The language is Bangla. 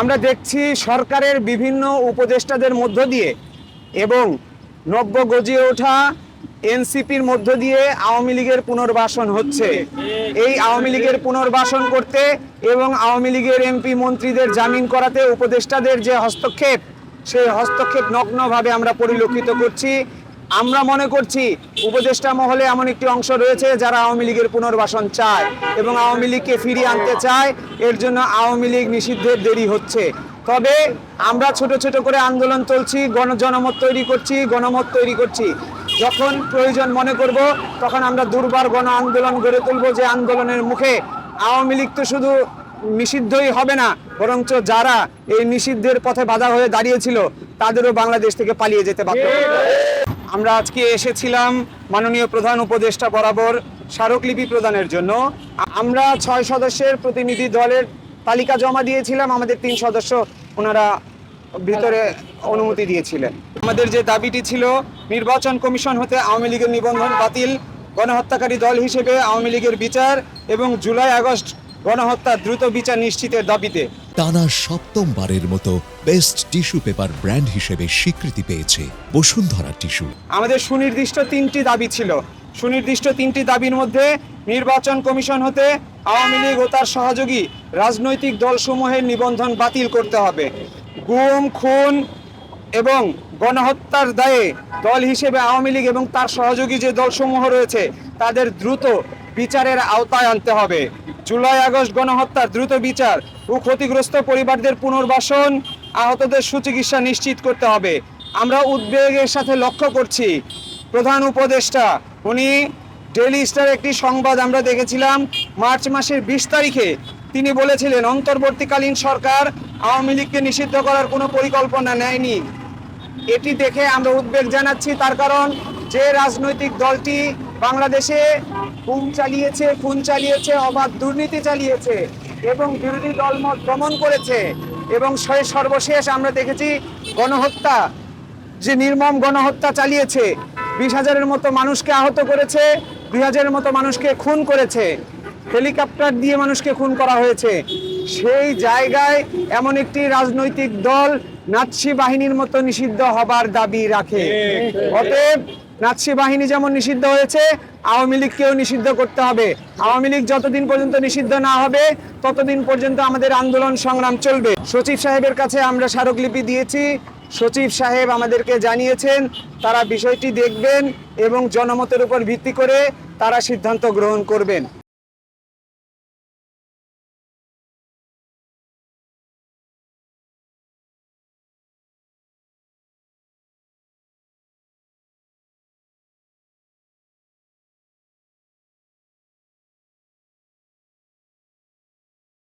আমরা দেখছি সরকারের বিভিন্ন উপদেষ্টাদের মধ্য দিয়ে এবং নব্য গজিয়ে ওঠা এনসিপির মধ্য দিয়ে আওয়ামী লীগের পুনর্বাসন হচ্ছে। এই আওয়ামী লীগের পুনর্বাসন করতে এবং আওয়ামী লীগের এমপি মন্ত্রীদের জামিন করাতে উপদেষ্টাদের যে হস্তক্ষেপ, সেই হস্তক্ষেপ নগ্নভাবে আমরা পরিলক্ষিত করছি। আমরা মনে করছি উপদেষ্টা মহলে এমন একটি অংশ রয়েছে যারা আওয়ামী লীগের পুনর্বাসন চায় এবং আওয়ামী লীগকে ফিরিয়ে আনতে চায়। এর জন্য আওয়ামী লীগ নিষিদ্ধের দেরি হচ্ছে। তবে আমরা ছোট ছোট করে আন্দোলন চলছি, গণ জনমত তৈরি করছি, গণমত তৈরি করছি। যখন প্রয়োজন মনে করব, তখন আমরা দুর্বার গণ আন্দোলন গড়ে তুলব যে আন্দোলনের মুখে। আওয়ামী লীগ তো শুধু নিষিদ্ধই হবে না, বরঞ্চ যারা এই নিষিদ্ধের পথে বাধা হয়ে দাঁড়িয়েছিল, তাদেরও বাংলাদেশ থেকে পালিয়ে যেতে হবে। আমরা আজকে এসেছিলাম মাননীয় প্রধান উপদেষ্টা বরাবর স্মারকলিপি প্রদানের জন্য। আমরা ছয় সদস্যের প্রতিনিধি দলের তালিকা জমা দিয়েছিলাম, আমাদের তিন সদস্য ওনারা ভিতরে অনুমতি দিয়েছিলেন। আমাদের যে দাবিটি ছিল, নির্বাচন কমিশন হতে আওয়ামী লীগের নিবন্ধন বাতিল, গণহত্যাকারী দল হিসেবে আওয়ামী লীগের বিচার এবং জুলাই আগস্ট গণহত্যার দ্রুত বিচার নিশ্চিতের দাবিতে। টানা সপ্তমবারের মতো বেস্ট টিস্যু পেপার ব্র্যান্ড হিসেবে স্বীকৃতি পেয়েছে বসুন্ধরা টিস্যু। আমাদের সুনির্দিষ্ট তিনটি দাবি ছিল। সুনির্দিষ্ট তিনটি দাবির মধ্যে নির্বাচন কমিশন হতে আওয়ামী লীগ ও তার সহযোগী রাজনৈতিক দলসমূহের নিবন্ধন বাতিল করতে হবে। গুম খুন এবং গণহত্যার দায়ে দল হিসেবে আওয়ামী লীগ এবং তার সহযোগী যে দলসমূহ রয়েছে তাদের দ্রুত বিচারের আওতায় আনতে হবে। জুলাই আগস্ট গণহত্যার দ্রুত বিচার ও ক্ষতিগ্রস্ত পরিবারদের পুনর্বাসন আহতদের সুচিকিৎসা নিশ্চিত করতে হবে। আমরা উদ্বেগের সাথে লক্ষ্য করছি। প্রধান উপদেষ্টা, উনি ডেলি স্টার একটি সংবাদ আমরা দেখেছিলাম মার্চ মাসের বিশ তারিখে। তিনি বলেছিলেন, অন্তর্বর্তীকালীন সরকার আওয়ামী লীগকে নিষিদ্ধ করার কোনো পরিকল্পনা নেয়নি। এটি দেখে আমরা উদ্বেগ জানাচ্ছি। তার কারণ, যে রাজনৈতিক দলটি বাংলাদেশে খুন চালিয়েছে খুন চালিয়েছে অবাধ দুর্নীতি চালিয়েছে এবং বিরোধী দলমত দমন করেছে এবং সর্বশেষ আমরা দেখেছি গণহত্যা যে নির্মম গণহত্যা চালিয়েছে। বিশ হাজারের মতো মানুষকে আহত করেছে দুই হাজারের মতো মানুষকে খুন করেছে। হেলিকপ্টার দিয়ে মানুষকে খুন করা হয়েছে। সেই জায়গায় এমন একটি রাজনৈতিক দল নাৎসি বাহিনীর মতো নিষিদ্ধ হবার দাবি রাখে। অতএব নাৎসি বাহিনী যেমন নিষিদ্ধ হয়েছে, আওয়ামী লীগকেও নিষিদ্ধ করতে হবে। আওয়ামী লীগ যতদিন পর্যন্ত নিষিদ্ধ না হবে, ততদিন পর্যন্ত আমাদের আন্দোলন সংগ্রাম চলবে। সচিব সাহেবের কাছে আমরা স্মারকলিপি দিয়েছি। সচিব সাহেব আমাদেরকে জানিয়েছেন, তারা বিষয়টি দেখবেন এবং জনমতের উপর ভিত্তি করে তারা সিদ্ধান্ত গ্রহণ করবেন।